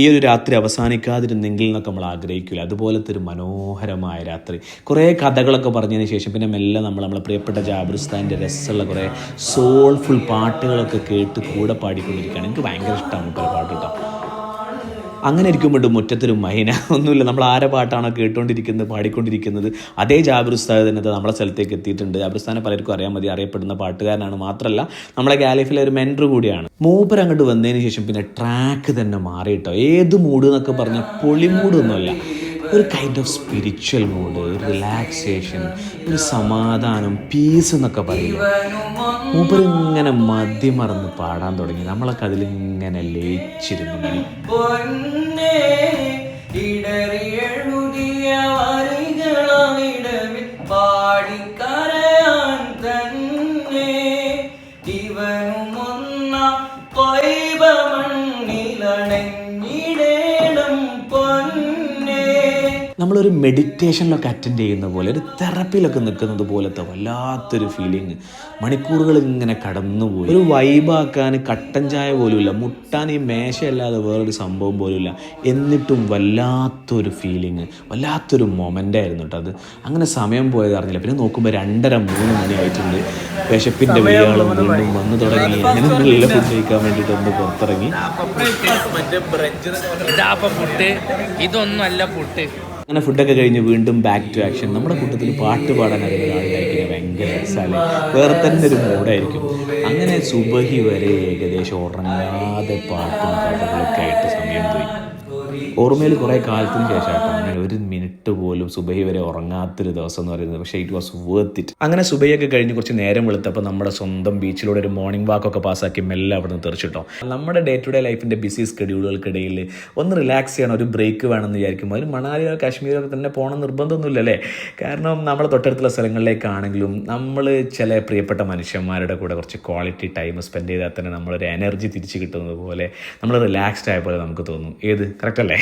ഈ ഒരു രാത്രി അവസാനിക്കാതിരുന്നെങ്കിൽ എന്നൊക്കെ നമ്മൾ ആഗ്രഹിക്കില്ല അതുപോലത്തെ ഒരു മനോഹരമായ രാത്രി. കുറേ കഥകളൊക്കെ പറഞ്ഞതിന് ശേഷം പിന്നെ മെല്ലെ നമ്മൾ നമ്മളെ പ്രിയപ്പെട്ട ജാബിർസ്ഥാന്റെ രസമുള്ള കുറേ സോൾഫുൾ പാട്ടുകളൊക്കെ കേട്ട് കൂടെ പാടിക്കൊണ്ടിരിക്കുകയാണ്. എനിക്ക് ഭയങ്കര ഇഷ്ടമാണ് കുറേ പാട്ട് കേട്ടോ അങ്ങനെ ഇരിക്കുമ്പോൾ മുറ്റത്തൊരു മൈന. ഒന്നുമില്ല നമ്മൾ ആരെ പാട്ടാണോ കേട്ടുകൊണ്ടിരിക്കുന്നത് പാടിക്കൊണ്ടിരിക്കുന്നത്. അതേ ജാബിർ തന്നെ നമ്മളെ സ്ഥലത്തേക്ക് എത്തിയിട്ടുണ്ട്. ജാബിർ ഉസ്താദിനെ പലർക്കും അറിയാൻ മതി അറിയപ്പെടുന്ന പാട്ടുകാരനാണ്. മാത്രമല്ല നമ്മളെ ഗാലിഫിലെ ഒരു മെന്റർ കൂടിയാണ്. മൂപ്പർ അങ്ങോട്ട് വന്നതിന് ശേഷം പിന്നെ ട്രാക്ക് തന്നെ മാറിയിട്ടോ ഏത് മൂഡ് എന്നൊക്കെ പറഞ്ഞാൽ പൊളി മൂഡൊന്നുമല്ല ഒരു kind of spiritual mood relaxation ഒരു സമാധാനം പീസ് എന്നൊക്കെ പറയും മൂപ്പർ ഇങ്ങനെ മദ്യമറന്ന് പാടാൻ തുടങ്ങി. നമ്മളൊക്കെ അതിലിങ്ങനെ ലയിച്ചിരുന്നു പാടിക്കരയാൻ തന്നെ. ഇവനും ഒന്നാം കൊയ്ബ നമ്മളൊരു മെഡിറ്റേഷനിലൊക്കെ അറ്റൻഡ് ചെയ്യുന്ന പോലെ ഒരു തെറപ്പിയിലൊക്കെ നിൽക്കുന്നത് പോലത്തെ വല്ലാത്തൊരു ഫീലിംഗ് മണിക്കൂറുകൾ ഇങ്ങനെ കടന്നുപോയി. ഒരു വൈബാക്കാൻ കട്ടൻ ചായ പോലുമില്ല മുട്ടാൻ ഈ മേശയല്ലാതെ വേറൊരു സംഭവം പോലുമില്ല എന്നിട്ടും വല്ലാത്തൊരു ഫീലിംഗ് വല്ലാത്തൊരു മൊമെന്റ് ആയിരുന്നു കേട്ടോ അത്. അങ്ങനെ സമയം പോയത് അറിഞ്ഞില്ല. പിന്നെ നോക്കുമ്പോൾ രണ്ടര മൂന്ന് മണിയായിട്ടുണ്ട് വിശപ്പിന്റെ വിളികളും വീണ്ടും വന്നു തുടങ്ങി. അങ്ങനെ നല്ല ഫുഡ് കഴിക്കാൻ വേണ്ടിയിട്ട് ഒന്ന് പുറത്തിറങ്ങി. ഇതൊന്നും അല്ല പുട്ട് അങ്ങനെ ഫുഡൊക്കെ കഴിഞ്ഞ് വീണ്ടും ബാക്ക് ടു ആക്ഷൻ നമ്മുടെ കൂട്ടത്തിൽ പാട്ട് പാടാൻ അറിയുന്ന ആളുകളായിരിക്കും ഭയങ്കര രസമല്ലേ വേറെ തന്നെ ഒരു മൂഡായിരിക്കും. അങ്ങനെ സുബഹി വരെ ഏകദേശം ഉറങ്ങാതെ പാട്ടും കഥകളൊക്കെ ആയിട്ട് സമയം പോയി. ഓർമ്മയിൽ കുറേ കാലത്തിന് ശേഷം ഒരു മിനിറ്റ് പോലും സുബൈ വരെ ഉറങ്ങാത്തൊരു ദിവസം എന്ന് പറയുന്നത്. പക്ഷേ ഇറ്റ് വാസ് വേർത്ത് ഇറ്റ് അങ്ങനെ സുബൈയൊക്കെ കഴിഞ്ഞ് കുറച്ച് നേരം വെളുത്തപ്പോൾ നമ്മുടെ സ്വന്തം ബീച്ചിലൂടെ ഒരു മോർണിംഗ് വാക്കൊക്കെ പാസ്സാക്കി മെല്ലെ അവിടെ നിന്ന് തെറിച്ചിട്ടോ. നമ്മുടെ ഡേ ടു ഡേ ലൈഫിന്റെ ബിസി സ്കെഡ്യൂളുകൾക്കിടയിൽ ഒന്ന് റിലാക്സ് ചെയ്യണം ഒരു ബ്രേക്ക് വേണമെന്ന് വിചാരിക്കും അതിന് മണാലിയോ കാശ്മീരോ ഒക്കെ തന്നെ പോകണം നിർബന്ധമൊന്നുമില്ല അല്ലേ? കാരണം നമ്മുടെ തൊട്ടടുത്തുള്ള സ്ഥലങ്ങളിലേക്കാണെങ്കിലും നമ്മൾ ചില പ്രിയപ്പെട്ട മനുഷ്യന്മാരുടെ കൂടെ കുറച്ച് ക്വാളിറ്റി ടൈം സ്പെൻഡ് ചെയ്താൽ തന്നെ നമ്മളൊരു എനർജി തിരിച്ചു കിട്ടുന്നത് പോലെ നമ്മൾ റിലാക്സ്ഡ് ആയ പോലെ നമുക്ക് തോന്നും. ഏത്? കറക്റ്റ് അല്ലേ